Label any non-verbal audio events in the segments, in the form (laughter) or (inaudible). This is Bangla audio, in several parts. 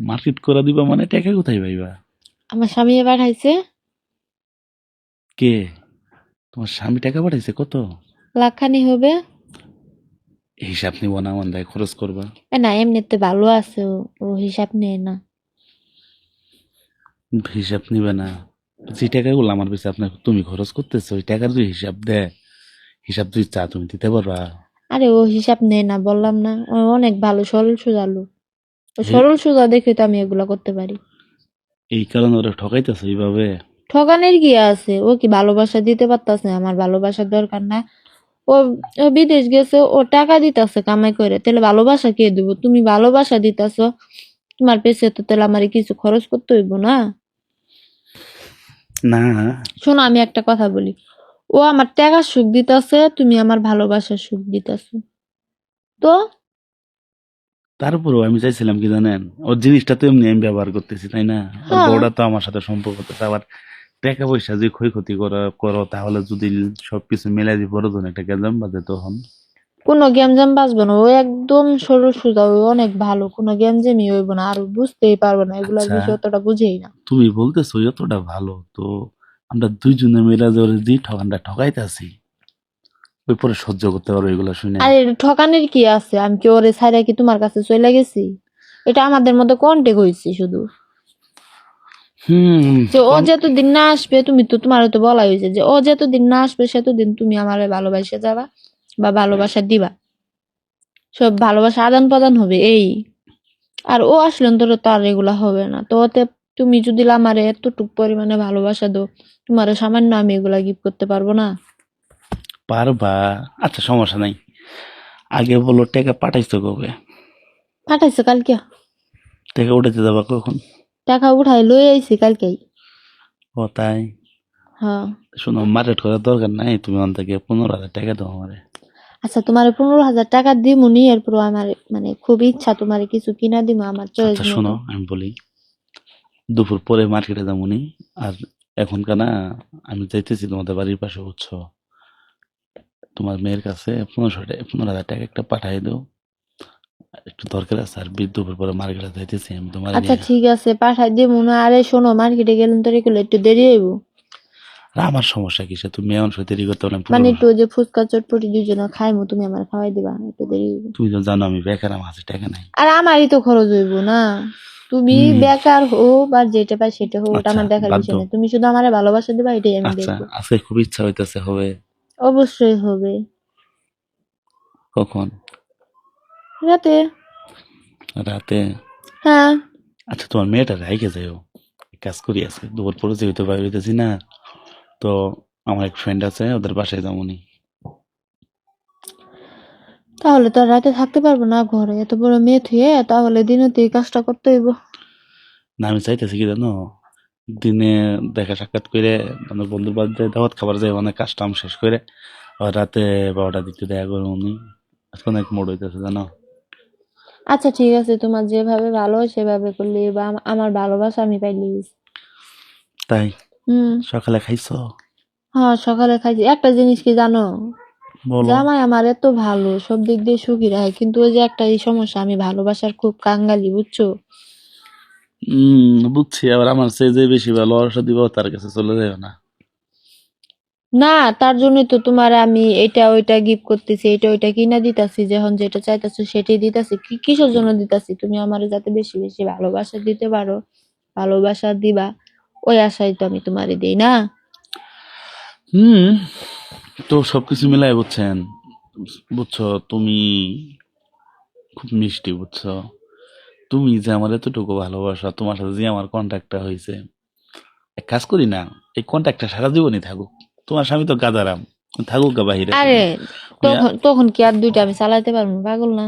মার্কেট করে দিবা মানে টাকা কোথায় পাইবা? আমার স্বামী পাঠাইছে। কে? তোমার স্বামী টাকা পাঠাইছে? কত? লাখখানি হবে। হিসাব নিব না আমার দায় খরচ করবা। না এমনিতে ভালো আছে ও হিসাব নেয় না। হিসাব নিবে না। যে টাকাগুলো আমার কাছে আপনার তুমি খরচ করতেছো ওই টাকার যদি হিসাব দেয় হিসাব যদি চা তুমি দিতে পারবা। আরে ও হিসাব নেয় না বললাম না। অনেক ভালো সরল সোজা লোক ও হে- সরল সোজা দেখে তো আমি এগুলা করতে পারি। এই কারণে ওরা ঠকাইতেছো এইভাবে। ঠকানের কি আছে? ও কি ভালোবাসা দিতে পারতাছে? আমার ভালোবাসার দরকার না। ও ও বিদেশ গেছে ও টাকা দিতাছে কামাই করে। তাহলে ভালোবাসা কে দিব? তুমি ভালোবাসা দিতাছো তোমার পেছে তো তাহলে আমার কিছু খরচ করতে হইব না? না। শোনো আমি একটা কথা বলি। ও আমার টাকা সুখ দিতাছে তুমি আমার ভালোবাসার সুখ দিতাছো। তো তারপরেও আমি চাইছিলাম কি জানেন ওর জিনিসটা তো এমনি আমি ব্যবহার করতেছি তাই না ওর হ্যাঁ। তো আমার সাথে সম্পর্ক করতেছে আবার টাকা পয়সা যে ক্ষয়ক্ষতি করো করো তাহলে যদি সবকিছু মিলাই দিয়ে বড় জন একটা গেলাম বাজে তখন কোনো গ্যামজাম বাঁচবো না ও একদম সরল সোজা ও অনেক ভালো কোনো গ্যামজামই হইব না আর বুঝতেই পারব না এগুলোর আচ্ছা। বিষয় অতটা বুঝেই না তুমি বলতেছো যতটা ভালো তো আমরা দুইজনে মিলে যে ঠকানটা ঠকাইতেছি ওই পরে সহ্য করতে পারো এগুলো শুনে। আর ঠকানের কি আছে? আমি কি ওরে ছাইরা কি তোমার কাছে চলে গেছি? এটা আমাদের মধ্যে কন্টেক হয়েছে শুধু। হুম যে ও যতদিন না আসবে তুমি তো তোমার তো বলা হয়েছে যে ও যতদিন না আসবে সেতদিন তুমি আমারে ভালোবাসে যাবা বা ভালোবাসা দিবা। সব ভালোবাসা আদান প্রদান হবে এই। আর ও আসলে তোর তো আর এগুলা হবে না। তো ওতে তুমি যদি আমারে এতটুক পরিমাণে ভালোবাসা দো তোমার সামান্য আমি এগুলা গিফট করতে পারব না? পারবা? আচ্ছা সমস্যা নাই। আগে বলো টাকা পাঠাইছো কবে? পাঠাইছো কালকে। টাকা উঠাতে যাবা কখন? টাকা উঠাই লই আইছি কালকেই। ও তাই? হ্যাঁ। শোনো মার্কেট করার দরকার নাই তুমি অন থেকে পনেরো হাজার টাকা দাও আমারে। আচ্ছা তোমার পনেরো হাজার টাকা দিমুনি এরপর আমার মানে খুব ইচ্ছা তোমার কিছু কিনা দিমু আমার চয়েস আচ্ছা শোনো আমি বলি দুপুর পরে মার্কেটে যাবনি আর এখনকার না আমি যাইতেছি তোমাদের বাড়ির পাশে বুঝছ? তোমার মেয়ের কাছে পনেরোশো টাকা পনেরো হাজার টাকা একটা পাঠাই দাও। একটু দরকার আছে আর পরে মার্কেটে যাইতেছি আমি তোমার আচ্ছা ঠিক আছে পাঠাই দিমু না আরে শোনো মার্কেটে গেলেন তো একটু দেরি হইব। আমার সমস্যা কিসে তুমি এমন সময় দেরি করতে পারলাম মানে একটু যে ফুচকা চটপটি দুজনে খাইমু তুমি আমার খাওয়াই দিবা একটু দেরি তুমি তো জানো আমি বেকার আমার হাতে টাকা নাই। আর আমারই তো খরচ হইব না। তুমি বেকার হো বা যেটা পাই সেটা হোক ওটা আচ্ছা, আমার দেখার বিষয়। না তুমি শুধু আমারে ভালোবাসা দিবা এটাই আমি আচ্ছা দেখব। আজকে খুব ইচ্ছা হইতেছে হবে। অবশ্যই হবে। কখন? রাতে। রাতে? হ্যাঁ। আচ্ছা তোমার মেয়েটা রাইকে যাইও কাজ করি আজকে দুপুর পরে যেহেতু বাইরে হইতেছি না তো আমার এক ফ্রেন্ড আছে ওদের বাসায় যাবনি তাহলে তো আর রাতে থাকতে পারব না ঘরে এত বড় মেয়ে থুয়ে তাহলে দিনতে এই কাজটা করতে হইব। না আমি চাইতেছি কি জানো? দিনে দেখা সাক্ষাৎ করে মানে বন্ধুর বাড়িতে দাওয়াত খাবার যায় অনেক কাজ টাম শেষ করে। আর রাতে বারোটা দিকতে দেখা করে উনি। আজকে অনেক মোড হইতেছে জানো? আচ্ছা ঠিক আছে। তোমার যেভাবে ভালো সেভাবে করলি বা আম- আমার ভালোবাসা আমি পাইলি। তাই? হুম। সকালে খাইছো? হ্যাঁ সকালে খাইছি। একটা জিনিস কি জানো? বলো। জামাই আমার এত ভালো সব দিক দিয়ে সুখী রাখে। কিন্তু ওই যে একটা এই সমস্যা আমি ভালোবাসার খুব কাঙ্গালি বুঝছ? হম বুঝছি আবার আমার চেয়ে যে বেশি ভালো ওর সাথে দিবা তার কাছে চলে যাও না। না তার জন্যই তো তোমার আমি এটা ওইটা গিফট করতেছি এটা ওইটা কিনা দিতাছি যখন যেটা চাইতাছো সেটাই দিতাছি। কি কিসের জন্য দিতাছি? তুমি আমার যাতে বেশি বেশি ভালোবাসা দিতে পারো ভালোবাসা দিবা ওই আশাই তো আমি তোমারে দেই না? হুম তো সবকিছু মিলাই বুঝছেন বুঝছ তুমি খুব মিষ্টি বুঝছ। তুমি যে আমার এতটুকু ভালোবাসা তোমার সাথে যে আমার কন্ট্যাক্টটা হয়েছে এক কাজ করি না এই কন্ট্যাক্টটা সারা জীবনই থাকুক। তোমার স্বামী তো গাদারাম থাকুক গা বাহিরে। আরে তখন তখন কি আর দুইটা আমি চালাইতে পারব? পাগল না।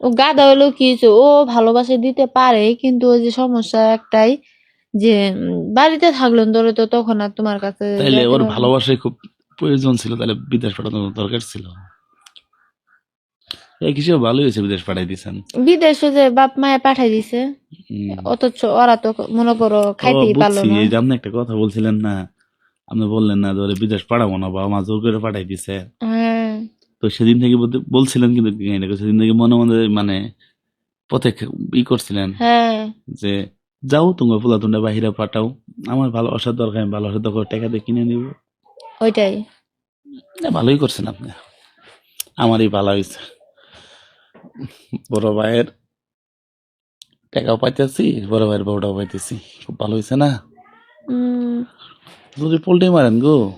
ও গাদা হইলেও কি হয়েছে ও ভালোবাসা দিতে পারে কিন্তু ওই যে সমস্যা একটাই যে বাড়িতে থাকল ধরে তো তখন আর তোমার কাছে তাইলে ওর ভালোবাসায় খুব প্রয়োজন ছিল তাহলে বিদেশ পাঠানোর দরকার ছিল। হিসেবে ভালোই হয়েছে বিদেশ পাঠাই দিয়েছেন বিদেশে যে বাপ মায়ে পাঠাই দিছে অথচ ওরা তো মনে করো খাইতেই পারল না। এই যে আপনি একটা কথা বলছিলেন না আপনি বললেন না ওরে বিদেশ পাঠাবো না বাবা মা জোর করে পাঠাই দিছে। হ্যাঁ। তো সেদিন থেকে বলছিলেন কিন্তু সেদিন থেকে মনে মনে মানে পথে ই করছিলেন হ্যাঁ। যে যাও তোমার পোলা তোমরা বাহিরে পাঠাও আমার ভালো আসার দরকার আমি ভালো আসার দরকার টাকা দিয়ে কিনে নিব। ওইটাই। ভালোই করছেন আপনি। আমারই ভালো হয়েছে। বড় ভাইয়ের টাকাও পাইতেছি বড় ভাইয়ের বউটাও পাইতেছি। খুব ভালো হয়েছে না? যদি পোল্ট্রি মারেন গো।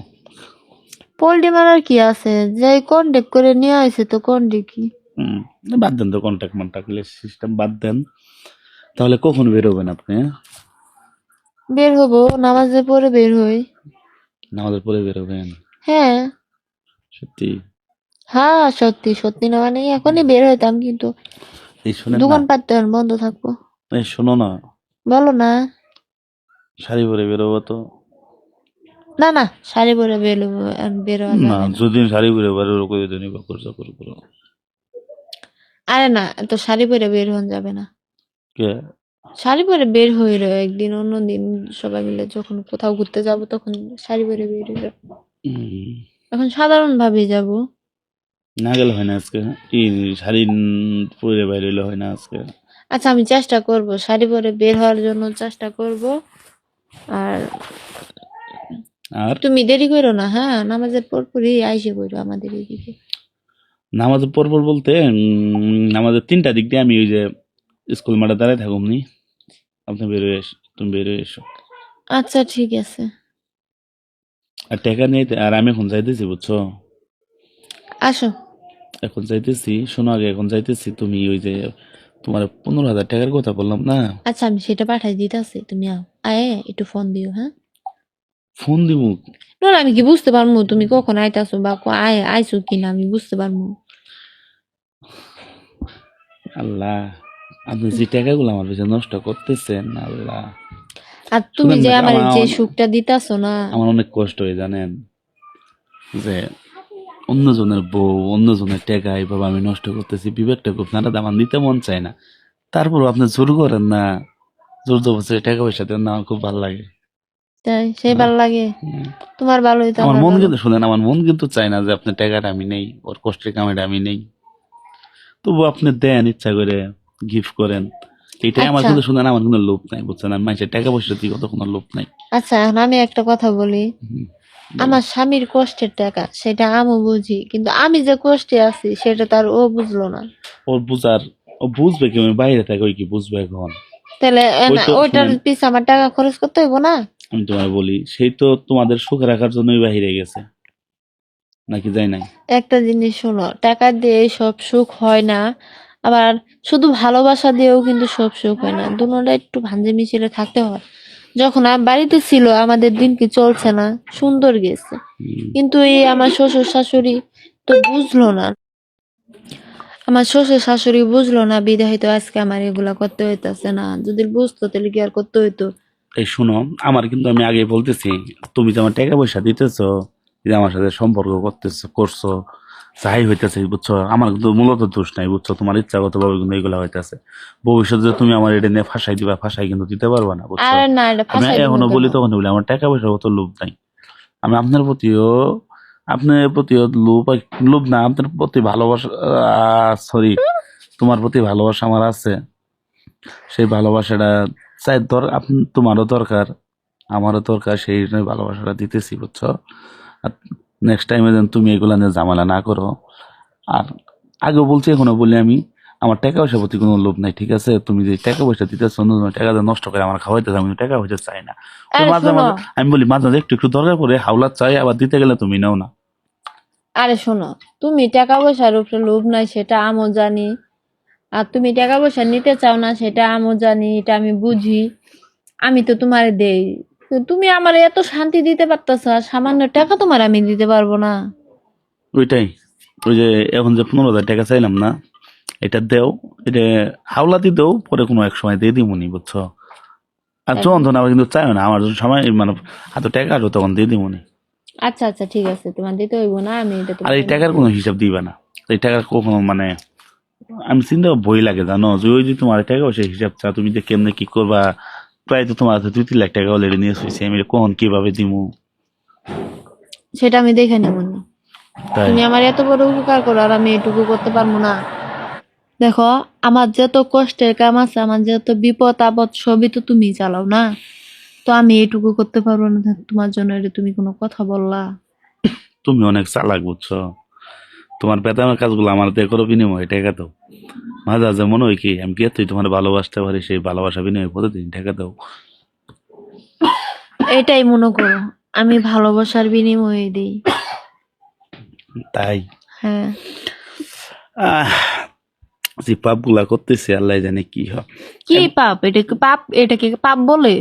পোল্ট্রি মারার কি আছে? যে কন্টেক্ট করে নিয়ে আসে তো কন্টেক্ট কি? হুম, বাদ দেন তো কন্ট্যাক্ট মন্ট্যাক্ট সিস্টেম বাদ দেন। তাহলে কখন বেরোবেন আপনি? বের হব নামাজের পরে বের হই। নামাজের পরে বেরোবেন হ্যাঁ। সত্যি? হ্যাঁ সত্যি সত্যি না মানে এখনই বের হইতাম কিন্তু এই দোকান না। পাট তো এখন বন্ধ থাকব। এই শোনো না। বলো না। শাড়ি পরে বেরোবো তো। না না শাড়ি পরে বের হব বের হওয়া না যদি শাড়ি পরে বেরো করে দিন করো করো করো। আরে না তো শাড়ি পরে বের হন যাবে না। কে? শাড়ি পরে বের হইল একদিন অন্যদিন সবাই মিলে যখন কোথাও ঘুরতে যাব তখন শাড়ি পরে বের হইল। এখন সাধারণ ভাবে যাব। না গেলে হয় না আজকে। কি শাড়ি পরে বাইরে হইলে হয় না আজকে। আচ্ছা আমি চেষ্টা করব। শাড়ি পরে বের হওয়ার জন্য চেষ্টা করব। আর আর? তুমি দেরি করো না হ্যাঁ? নামাজের পর পরই আইসে করো আমাদের এদিকে। নামাজের পরপর বলতে নামাজের তিনটা দিক দিয়ে আমি ওই যে স্কুল মাঠে দাঁড়ায় থাকুম নি। আপনি বেরোয় এসো তুমি বেরোয় এসো। আচ্ছা ঠিক আছে। আর টাকা নিয়ে আর আমি এখন যাইতেছি বুঝছ? আসো। এখন যাইতেছি শোনো আগে এখন যাইতেছি তুমি ওই যে তোমার পনেরো হাজার টাকার কথা বললাম না? আচ্ছা আমি সেটা পাঠাই দিতেছি তুমি আও। আয় একটু ফোন দিও হ্যাঁ? ফোন দিব না আমি কি বুঝতে পারব তুমি কখন আইতাছো বা আয় আইছো কিনা আমি বুঝতে পারব আল্লাহ আপনি যে টাকাগুলো আমার পিছনে নষ্ট করতেছেন আল্লাহ। আর তুমি যে আমার- যে সুখটা দিতাছো না। আমার অনেক কষ্ট হয় জানেন? যে অন্যজনের বউ অন্যজনের টাকা এইভাবে আমি নষ্ট করতেছি বিবেকটা খুব নাড়া আমার নিতে মন চায় না। তারপর আপনি জোর করেন না জোর জবরদস্তি টাকা পয়সা দেন না আমার খুব ভালো লাগে। তাই? সেই ভালো লাগে? হুম। তোমার ভালো হইতো আমার আমার মন কিন্তু শুনেন আমার মন কিন্তু চায় না যে আপনার টাকাটা আমি নেই ওর কষ্টের কামাইটা আমি নেই। তবু আপনি দেন ইচ্ছা করে গিফট করেন। এটাই আমার আচ্ছা। কিন্তু আমার কোনো লোভ নাই বুঝছেন? আমি মানুষের টাকা দিকে কোনো লোভ নাই। আচ্ছা এখন আমি একটা কথা বলি। আমার স্বামীর কষ্টের টাকা সেটা আমি বুঝি কিন্তু আমি যে কষ্টে আছি সেটা তার ও বুঝলো না। ওর বুঝার ও বুঝবে কি আমি বাইরে থাকি ওই কি বুঝবে এখন? তাহলে ওইটার। পিছে আমার টাকা খরচ করতে হইব না? আমি তোমার বলি সেই তো তোমাদের সুখে রাখার জন্যই বাহিরে গেছে। নাকি যাই নাই? একটা জিনিস শোনো টাকা দিয়ে সব সুখ হয় না আবার শুধু ভালোবাসা দিয়েও কিন্তু সব সুখ হয় না। দুটোটা একটু ভাঞ্জে মিছিলে থাকতে হয়। যখন বাড়িতে ছিল আমাদের দিন কি চলছে না? সুন্দর গেছে। কিন্তু এই আমার শ্বশুর শাশুড়ি তো বুঝলো না। আমার শ্বশুর শাশুড়ি বুঝলো না বিদায় হয়তো আজকে আমার এগুলা করতে হইতাছে না। যদি বুঝতো তাহলে কি আর করতে হইতো? এই শুনো আমার কিন্তু আমি আগে বলতেছি তুমি যে আমার টাকা পয়সা দিতেছো যে আমার সাথে সম্পর্ক করতেছো করছ। যাই হইতেছে বুঝছ? আমার কিন্তু মূলত দোষ নাই বুঝছ? তোমার ইচ্ছাগত ভাবে কিন্তু এগুলা হইতেছে। ভবিষ্যতে তুমি আমার এটা নিয়ে ফাঁসাই দিবা ফাঁসাই কিন্তু দিতে পারবা না বুঝছ? আমি এখনও বলি তখন বলি আমার টাকা পয়সার অত লোভ নাই। আমি আপনার প্রতিও আপনার প্রতিও লোভ লোভ না আপনার প্রতি ভালোবাসা সরি তোমার প্রতি ভালোবাসা আমার আছে। সেই ভালোবাসাটা চাই দর তোমারও দরকার আমারও দরকার সেই ভালোবাসাটা দিতেছি বুঝছ? নেক্সট টাইমে যেন তুমি এগুলা নিয়ে ঝামেলা না করো। আর আগে বলছি এখনও বলি আমি আমার টাকা পয়সার প্রতি কোনো লোভ নাই ঠিক আছে? তুমি যে টাকা পয়সা দিতেছো টাকা নষ্ট করে আমার খাওয়াইতে আমি টাকা পয়সা চাই না। মাঝে মাঝে আমি বলি মাঝে মাঝে একটু একটু দরকার পড়ে হাওলা চাই আবার দিতে গেলে তুমি নাও না। আরে শোনো তুমি টাকা পয়সার উপরে লোভ নাই সেটা আমও জানি। আর তুমি টাকা পয়সা নিতে চাও না সেটা আমও জানি এটা আমি বুঝি। আমি তো তোমার দেই। তুমি আমার এত শান্তি দিতে পারতেছ সামান্য টাকা তোমার আমি দিতে পারব না। ওইটাই ওই যে এখন যে পনেরো হাজার টাকা চাইলাম না এটা দেও এটা হাওলাতি দেও পরে কোনো এক সময় দিয়ে দিবনি বুঝছ? আর তাই। যখন তখন আবার কিন্তু চাইও না আমার সময় মানে হাতে টাকা আসবে তখন দিয়ে দিবনি আচ্ছা আচ্ছা ঠিক আছে তোমার দিতে হইব না আমি এটা আর এই টাকার কোনো হিসাব দিবা না। এই টাকার কখনো মানে আমি চিন্তা বই লাগে জানো? যে ওই যে তোমার টাকা পয়সা হিসাব চা তুমি যে কেমনে কি করবা প্রায় তো তোমার হাতে দুই তিন লাখ টাকা অলরেডি নিয়ে শুয়েছি আমি কখন কীভাবে দিমু? সেটা আমি দেখে নেব না। তাই। তুমি আমার এত বড় উপকার করো আর আমি এটুকু করতে পারব না। দেখো আমার যত কষ্টের কাম আছে আমার যত বিপদ আপদ সবই তো তুমি চালাও না। তো আমি এইটুকু করতে পারব না তোমার জন্য এটা তুমি কোনো কথা বললা। তুমি অনেক চালাক বুঝছ। তোমার বেতনের কাজগুলো আমার দিয়ে করো বিনিময় টাকা দাও মাঝে মাঝে মনে হয় কি আমি কি তুই তোমার ভালোবাসতে পারি সেই ভালোবাসা বিনিময় প্রতিদিন টাকা দাও এটাই মনে করো আমি ভালোবাসার বিনিময়ে দিই। তাই? হ্যাঁ। যে পাপগুলা করতেছি আল্লাহ জানে কি হয়। কি পাপ? এটা কি পাপ? এটাকে পাপ বলে?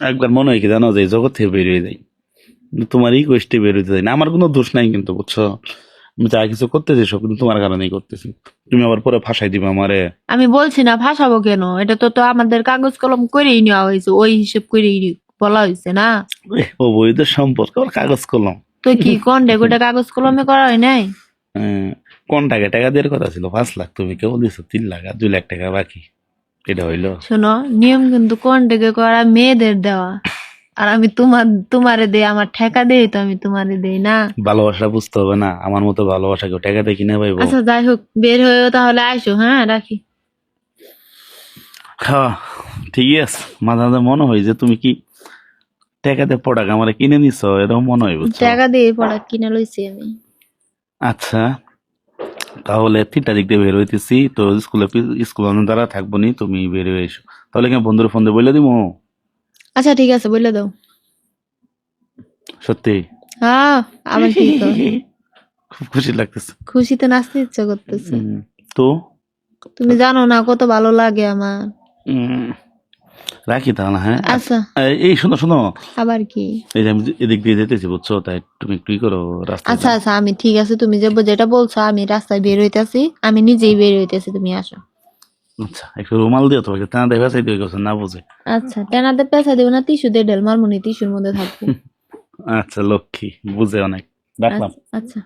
একবার মনে হয় কি জানো যে জগৎ থেকে বেরিয়ে যাই। তোমার এই কষ্টে বেরোতে যাই না আমার কোনো দোষ নাই কিন্তু বুঝছ? আমি যা কিছু করতেছি সব কিন্তু তোমার কারণেই করতেছি। তুমি আবার পরে ফাঁসাই দিবে আমারে। আমি বলছি না ভাসাবো কেন? এটা তো তো আমাদের কাগজ কলম করেই নেওয়া হয়েছে ওই হিসেব করেই বলা হয়েছে না? বইদের সম্পর্ক আবার কাগজ কলম। তো কি কোন ওটা কাগজ কলমে করা হয় নাই? কোন টাকা টাকা দেওয়ার কথা ছিল? পাঁচ লাখ তুমি কেউ দিছো তিন লাখ আর দুই লাখ টাকা বাকি। এটা হইল। শোনো নিয়ম কিন্তু কোন ডেকে করা? মেয়েদের দেওয়া। আর আমি তোমার তোমারে দেই আমার ঠেকা দেই তো আমি তোমারে দেই না। ভালোবাসা বুঝতে হবে না আমার মতো ভালোবাসা কেউ টাকা দিয়ে কিনে পাইবো আচ্ছা যাই হোক বের হয়েও তাহলে আইসো হ্যাঁ রাখি। হ্যাঁ ঠিকই আছে। মাঝে মাঝে মনে হয় যে তুমি কি টাকাতে প্রোডাক্ট আমার কিনে নিছ এরকম মনে হয় বুঝছ? টাকা দিয়ে পড়া কিনে লইছি আমি। আচ্ছা তাহলে তিনটা দিক দিয়ে বের হইতেছি তো স্কুলে স্কুল দ্বারা থাকব নি তুমি বের হয়ে এসো। তাহলে কি বন্ধুর ফোন দিয়ে বলে দিব আচ্ছা ঠিক আছে বলে দাও। সত্যি? হ্যাঁ আবার কি তো। (laughs) খুব খুশি লাগতেছে। খুশিতে নাচতে ইচ্ছা করতেছে। তো? তুমি জানো না কত ভালো লাগে আমার। রাখি তাহলে হ্যাঁ। আচ্ছা। এই- এই শোনো শোনো। আবার কি? এই যে আমি এদিক দিয়ে যেতেছি বুঝছ? তাই তুমি একটু করো রাস্তা আচ্ছা আচ্ছা আমি ঠিক আছে তুমি যে যেটা বলছো আমি রাস্তায় বের হইতাছি আমি নিজেই বের হইতেছি তুমি আসো। আচ্ছা একটু রুমাল দিও তোমাকে টানা দেখা চাই দিয়ে গেছে না বুঝে। আচ্ছা টেনাতে পেঁচা দেবো না টিস্যু দিয়ে ডেল মারমুনি টিস্যুর মধ্যে থাকব। আচ্ছা লক্ষ্মী বুঝে অনেক। রাখলাম। আচ্ছা।